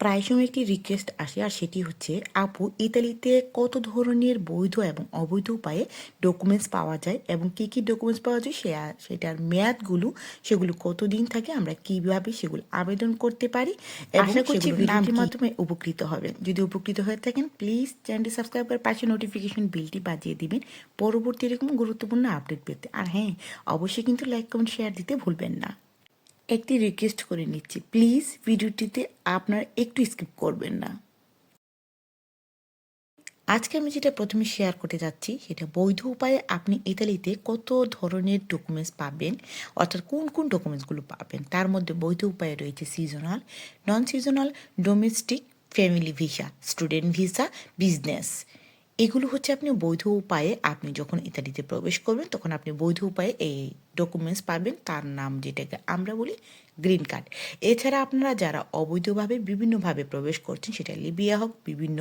প্রায় সময় একটি রিকোয়েস্ট আসে আর সেটি হচ্ছে আপু ইতালিতে কত ধরনের বৈধ এবং অবৈধ উপায়ে ডকুমেন্টস পাওয়া যায় এবং কী কী ডকুমেন্টস পাওয়া যায়? সে সেটার মেয়াদগুলো সেগুলো কতদিন থাকে? আমরা কীভাবে সেগুলো আবেদন করতে পারি? এবং আশা করছি ভিডিওটির মাধ্যমে উপকৃত হবেন। যদি উপকৃত হয়ে থাকেন প্লিজ চ্যানেলটি সাবস্ক্রাইব করে পাশে নোটিফিকেশন বিলটি বাজিয়ে দিবেন। পরবর্তী এরকম গুরুত্বপূর্ণ আপডেট পেতে। আর হ্যাঁ অবশ্যই কিন্তু লাইক কমেন্ট শেয়ার দিতে ভুলবেন না। একটি রিকোয়েস্ট করে নিচ্ছি। প্লিজ ভিডিওটিতে আপনার একটু স্কিপ করবেন না। আজকে আমি যেটা প্রথমে শেয়ার করতে যাচ্ছি, সেটা বৈধ উপায়ে আপনি ইতালিতে কত ধরনের ডকুমেন্টস পাবেন, অর্থাৎ কোন কোন ডকুমেন্টসগুলো পাবেন, তার মধ্যে বৈধ উপায়ে রয়েছে seasonal non seasonal domestic family visa student visa business এগুলো হচ্ছে আপনি বৈধ উপায়ে আপনি যখন ইতালিতে প্রবেশ করবেন, তখন আপনি বৈধ উপায়ে এই ডকুমেন্টস পাবেন। তার নাম যেটাকে আমরা বলি গ্রিন কার্ড এছাড়া আপনারা যারা অবৈধভাবে, বিভিন্নভাবে প্রবেশ করছেন, সেটা লিবিয়া হোক, বিভিন্ন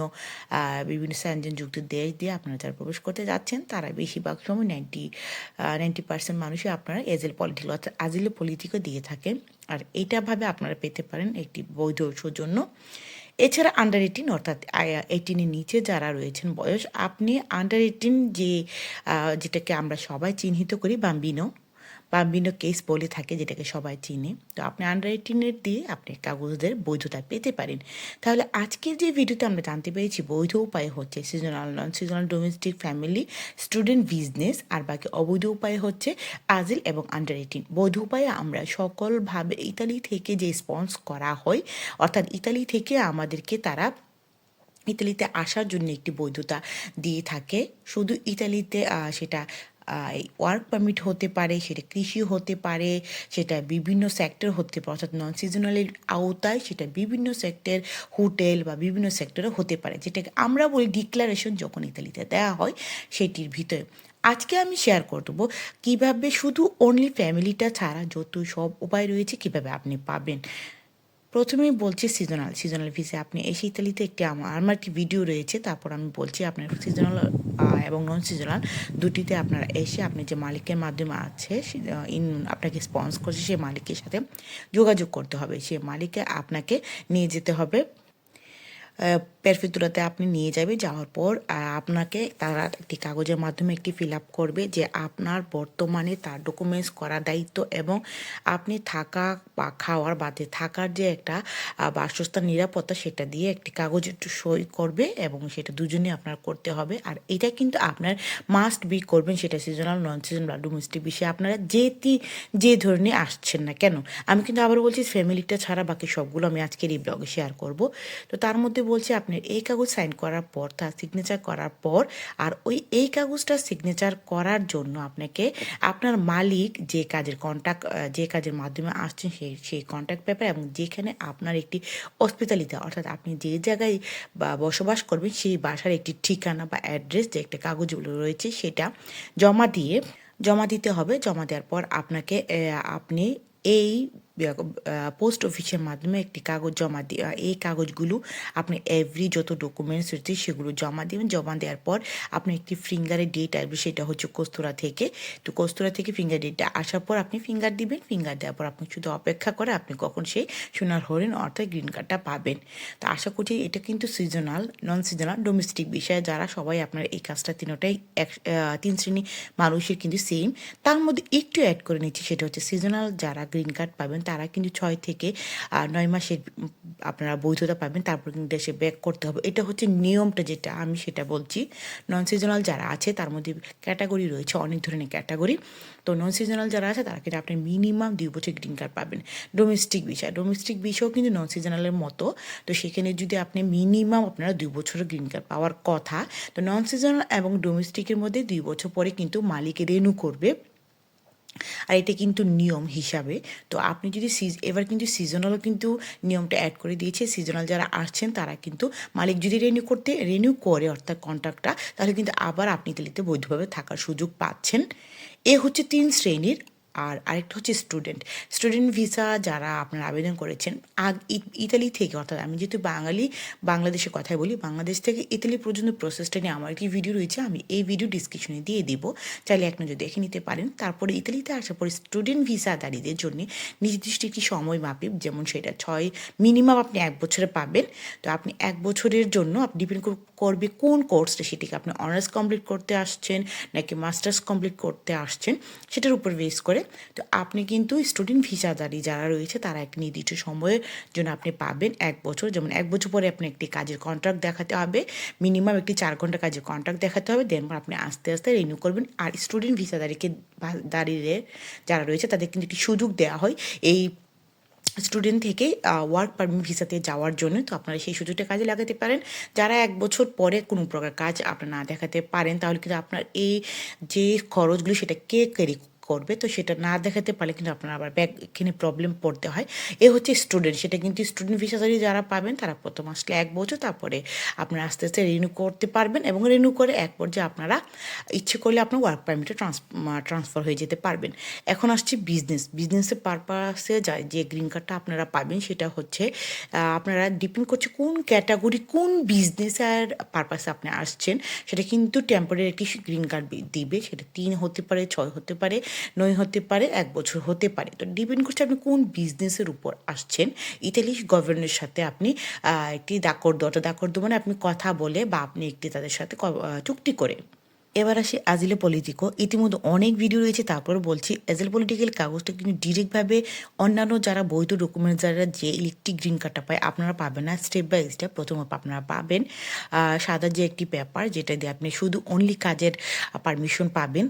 বিভিন্ন যুক্ত দেশ দিয়ে আপনারা যারা প্রবেশ করতে যাচ্ছেন, তারা বেশিরভাগ সময় নাইনটি নাইনটি পার্সেন্ট মানুষই আপনারা এজেল পলিটিক্যাল অর্থাৎ আজিলে পলিটিকও দিয়ে থাকেন। আর এইটাভাবে আপনারা পেতে পারেন একটি বৈধ সৌজন্য এছাড়া আন্ডার এইটিন অর্থাৎ এইটিনের নিচে যারা রয়েছেন বয়স, আপনি আন্ডার এইটিন যে যেটাকে আমরা সবাই চিহ্নিত করি বাম্বিনো বাম্বিনো কেস বলে থাকে, যেটাকে সবাই চিনে। তো আপনি আন্ডার এইটিনের দিয়ে আপনি কাগজদের বৈধতা পেতে পারেন। তাহলে আজকের যে ভিডিওতে আমরা জানতে পেরেছি, বৈধ উপায় হচ্ছে seasonal non seasonal domestic family student business আর বাকি অবৈধ উপায় হচ্ছে আজিল এবং আন্ডার এইটিন বৈধ উপায়ে আমরা সকলভাবে ইতালি থেকে যে স্পন্স করা হয়, অর্থাৎ ইতালি থেকে আমাদেরকে তারা ইতালিতে আসার জন্য একটি বৈধতা দিয়ে থাকে। শুধু ইতালিতে সেটা ওয়ার্ক পারমিট হতে পারে, সেটা কৃষি হতে পারে, সেটা বিভিন্ন সেক্টর হতে পারে, অর্থাৎ নন সিজনালের আওতায় সেটা বিভিন্ন সেক্টর হোটেল বা বিভিন্ন সেক্টরে হতে পারে। যেটাকে আমরা বলি ডিক্লারেশন যখন ইতালিতে দেওয়া হয়, সেটির ভিতরে। আজকে আমি শেয়ার করে দেবো কীভাবে শুধু অনলি ফ্যামিলিটা ছাড়া যত সব উপায় রয়েছে, কীভাবে আপনি পাবেন। প্রথমেই বলছি সিজনাল সিজনাল ভিসে আপনি এসে ইতালিতে একটি আমার আমার একটি ভিডিও রয়েছে, তারপর আমি বলছি আপনার সিজনাল এবং নন সিজনাল দুটিতে আপনারা এসে আপনি যে মালিকের মাধ্যমে আছে ইন, আপনাকে স্পন্স করছে সেই মালিকের সাথে যোগাযোগ করতে হবে। সেই মালিকে আপনাকে নিয়ে যেতে হবে। পেরফিতুরাতে আপনি নিয়ে যাবে যাওয়ার পর আপনাকে তারা একটি কাগজের মাধ্যমে একটি ফিল আপ করবে যে আপনার বর্তমানে তার ডকুমেন্টস করার দায়িত্ব এবং আপনি থাকা বা খাওয়ার বাদে থাকার যে একটা বাসস্থান নিরাপত্তা সেটা দিয়ে একটি কাগজ একটু সই করবে এবং সেটা দুজনে আপনার করতে হবে। আর এটা কিন্তু আপনার মাস্ট বি করবেন, সেটা সিজনাল নন সিজনাল বা ডোমেস্টিক বিষয়ে আপনারা যে তি- যে ধরনের আসছেন না কেন। আমি কিন্তু আবার বলছি ফ্যামিলিটা ছাড়া বাকি সবগুলো আমি আজকের এই ব্লগে শেয়ার করব। তো তার মধ্যে বলছি আপনার এই কাগজ সাইন করার পর, তার সিগনেচার করার পর আর ওই এই কাগজটা সিগনেচার করার জন্য আপনাকে আপনার মালিক যে কাজের কন্ট্যাক্ট যে কাজের মাধ্যমে আসছেন সেই সেই কন্ট্যাক্ট পেপার এবং যেখানে আপনার একটি হসপিটালিতে অর্থাৎ আপনি যে জায়গায় বা বসবাস করবেন সেই বাসার একটি ঠিকানা বা অ্যাড্রেস যে একটা কাগজগুলো রয়েছে সেটা জমা দিয়ে, জমা দিতে হবে। জমা দেওয়ার পর আপনাকে আপনি এই পোস্ট অফিসের মাধ্যমে একটি কাগজ জমা দিয়ে এই কাগজগুলো আপনি এভরি যত ডকুমেন্টস রয়েছে সেগুলো জমা দেবেন। জমা দেওয়ার পর আপনি একটি ফিঙ্গারের ডেট আসবে, সেটা হচ্ছে কস্তুরা থেকে। তো কস্তুরা থেকে ফিঙ্গার ডেটটা আসার পর আপনি ফিঙ্গার দিবেন। ফিঙ্গার দেওয়ার পর আপনি শুধু অপেক্ষা করে আপনি কখন সেই সোনার হরিণ অর্থাৎ গ্রিন কার্ডটা পাবেন। তো আশা করছি এটা কিন্তু সিজনাল নন সিজনাল ডোমেস্টিক বিষয়ে। যারা সবাই আপনার এই কাজটা তিনটাই এক তিন শ্রেণি মানুষের কিন্তু সেম তার মধ্যে একটু অ্যাড করে নিচ্ছি, সেটা হচ্ছে সিজনাল যারা গ্রিন কার্ড পাবেন তারা কিন্তু ছয় থেকে নয় মাসের আপনারা বৈধতা পাবেন, তারপর কিন্তু দেশে ব্যাক করতে হবে। এটা হচ্ছে নিয়মটা যেটা আমি সেটা বলছি। নন সিজনাল যারা আছে, তার মধ্যে ক্যাটাগরি রয়েছে অনেক ধরনের ক্যাটাগরি তো নন সিজনাল যারা আছে, তারা কিন্তু আপনি মিনিমাম দুই বছর গ্রিন কার্ড পাবেন। ডোমেস্টিক বিষয় ডোমেস্টিক বিষয়ও কিন্তু নন সিজনালের মতো। তো সেখানে যদি আপনি মিনিমাম আপনারা দুই বছরের গ্রিন কার্ড পাওয়ার কথা, তো নন সিজনাল এবং ডোমেস্টিকের মধ্যে দুই বছর পরে কিন্তু মালিক রেনু করবে। আর এটা কিন্তু নিয়ম হিসাবে। তো আপনি যদি সিজ এবার কিন্তু সিজনালও কিন্তু নিয়মটা অ্যাড করে দিয়েছে। সিজনাল যারা আসছেন, তারা কিন্তু মালিক যদি রেনিউ করতে রেনিউ করে অর্থাৎ কন্ট্রাক্টটা তাহলে কিন্তু আবার আপনি ইতালিতে বৈধভাবে থাকার সুযোগ পাচ্ছেন। এ হচ্ছে তিন শ্রেণির আর আরেকটা হচ্ছে স্টুডেন্ট স্টুডেন্ট ভিসা যারা আপনারা আবেদন করেছেন, আগ ইতালি থেকে, অর্থাৎ আমি যেহেতু বাঙালি, বাংলাদেশের কথাই বলি, বাংলাদেশ থেকে ইতালি পর্যন্ত প্রসেসটা নিয়ে আমার একটি ভিডিও রয়েছে, আমি এই ভিডিও ডিসক্রিপশনে দিয়ে দিব। চাইলে এক নজর দেখে নিতে পারেন। তারপরে ইতালিতে আসার পরে স্টুডেন্ট ভিসাদারীদের জন্য নির্দিষ্ট একটি সময় মাপিক যেমন সেটা ছয় মিনিমাম আপনি এক বছরে পাবেন। তো আপনি এক বছরের জন্য আপনি ডিপেন্ড করবে কোন কোর্সটা সেটিকে আপনি অনার্স কমপ্লিট করতে আসছেন, নাকি মাস্টার্স কমপ্লিট করতে আসছেন, সেটার উপর বেস করে তো আপনি কিন্তু স্টুডেন্ট ভিসাদারি যারা রয়েছে, তারা এক নির্দিষ্ট সময়ের জন্য আপনি পাবেন এক বছর। যেমন এক বছর পরে আপনি একটি কাজের কন্ট্রাক্ট দেখাতে হবে মিনিমাম একটি চার ঘণ্টা কাজের কন্ট্রাক্ট দেখাতে হবে দেন আপনি আস্তে আস্তে রিনিউ করবেন। আর স্টুডেন্ট ভিসাদারিকে দাঁড়িয়ে যারা রয়েছে, তাদের কিন্তু একটি সুযোগ দেওয়া হয় এই স্টুডেন্ট থেকে ওয়ার্ক পারমিট ভিসাতে যাওয়ার জন্য। তো আপনারা সেই সুযোগটা কাজে লাগাতে পারেন। যারা এক বছর পরে কোনো প্রকার কাজ আপনারা না দেখাতে পারেন, তাহলে কিন্তু আপনার এই যে খরচগুলো, সেটা কে ক্যারি করবে, তো সেটা না দেখাতে পারলে কিন্তু আপনার আবার ব্যাগ এখানে প্রবলেম পড়তে হয়। এ হচ্ছে স্টুডেন্ট সেটা কিন্তু স্টুডেন্ট ভিসাদারি যারা পাবেন, তারা প্রথম আসলে এক বছর, তারপরে আপনারা আস্তে আস্তে রিনিউ করতে পারবেন এবং রিনিউ করে এক পর্যায়ে আপনারা ইচ্ছে করলে আপনার ওয়ার্ক পারমিটে ট্রান্স ট্রান্সফার হয়ে যেতে পারবেন। এখন আসছে বিজনেস বিজনেসের পারপাসে যায়, যে গ্রিন কার্ডটা আপনারা পাবেন, সেটা হচ্ছে আপনারা ডিপেন্ড করছে কোন ক্যাটাগরি কোন বিজনেসের পারপাসে আপনি আসছেন, সেটা কিন্তু টেম্পোরারি একটি গ্রিন কার্ড দিবে, সেটা তিন হতে পারে, ছয় হতে পারে নয় হতে পারে, এক বছর হতে পারে। তো ডিপেন্ড করছে আপনি কোন বিজনেসের উপর আসছেন। ইতালি গভর্নরের সাথে আপনি একটি দাকর্দ অর্থাৎ দাকর্দ মানে আপনি কথা বলে বা আপনি একটি তাদের সাথে চুক্তি করে। এবার আসি আজিলে পলিটিকো ইতিমধ্যে অনেক ভিডিও রয়েছে, তারপর বলছি এজেল পলিটিক্যাল কাগজটা কিন্তু ডিরেক্টভাবে অন্যান্য যারা বৈধ ডকুমেন্ট যারা যে ইলেকট্রিক গ্রিন কার্ডটা পায়, আপনারা পাবেন না। স্টেপ বাই স্টেপ প্রথমত আপনারা পাবেন। সাদা যে একটি পেপার যেটা দিয়ে আপনি শুধু অনলি কাজের পারমিশন পাবেন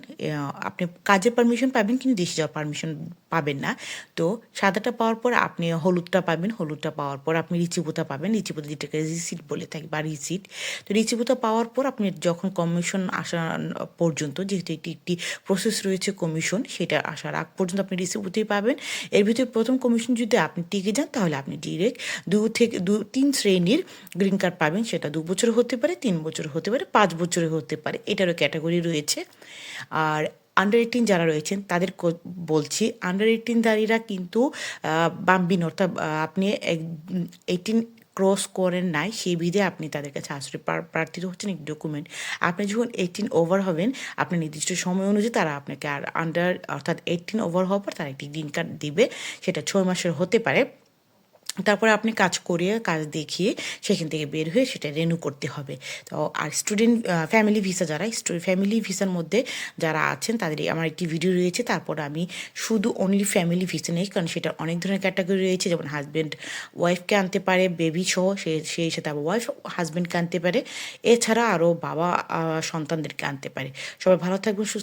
আপনি কাজের পারমিশন পাবেন কিন্তু দেশে যাওয়ার পারমিশন পাবেন না। তো সাদাটা পাওয়ার পর আপনি হলুদটা পাবেন, হলুদটা পাওয়ার পর আপনি রিচিপুতা পাবেন। রিচিপুতা যেটাকে রিসিট বলে থাকি বা রিসিট তো রিচিপুতা পাওয়ার পর আপনি যখন কমিশন আসা পর্যন্ত যেহেতু এটি একটি প্রসেস রয়েছে কমিশন সেটা আসার আগ পর্যন্ত আপনি রিসিপুতেই পাবেন। এর ভিতরে প্রথম কমিশন যদি আপনি টিকে যান, তাহলে আপনি ডিরেক্ট দু থেকে, দু, তিন শ্রেণির গ্রিন কার্ড পাবেন। সেটা দু বছর হতে পারে, তিন বছর হতে পারে, পাঁচ বছরে হতে পারে। এটারও ক্যাটাগরি রয়েছে। আর আন্ডার এইটিন যারা রয়েছেন, তাদের বলছি আন্ডার এইটিনধারীরা কিন্তু বাম্বিন, অর্থাৎ আপনি এইটিন ক্রস করেন নাই, সেই বিধে আপনি তাদের কাছে আশ্রয় প্রার- প্রার্থিত হচ্ছেন একটি ডকুমেন্ট আপনি যখন এইটিন ওভার হবেন, আপনি নির্দিষ্ট সময় অনুযায়ী তারা আপনাকে আর আন্ডার অর্থাৎ এইটিন ওভার হওয়ার পর তারা একটি গ্রিন কার্ড দিবে। সেটা ছয় মাসের হতে পারে। তারপরে আপনি কাজ করিয়ে, কাজ দেখিয়ে সেখান থেকে বের হয়ে সেটা রেনু করতে হবে। তো আর স্টুডেন্ট ফ্যামিলি ভিসা যারা ফ্যামিলি ভিসার মধ্যে যারা আছেন, তাদের আমার একটি ভিডিও রয়েছে। তারপর আমি শুধু অনলি ফ্যামিলি ভিসা নেই, কারণ সেটা অনেক ধরনের ক্যাটাগরি রয়েছে। যেমন হাজব্যান্ড ওয়াইফকে আনতে পারে বেবি সহ, সে সেই সাথে আবার ওয়াইফ হাজব্যান্ডকে আনতে পারে। এছাড়া আরও বাবা সন্তানদেরকে আনতে পারে। সবাই ভালো থাকবেন, সুস্থ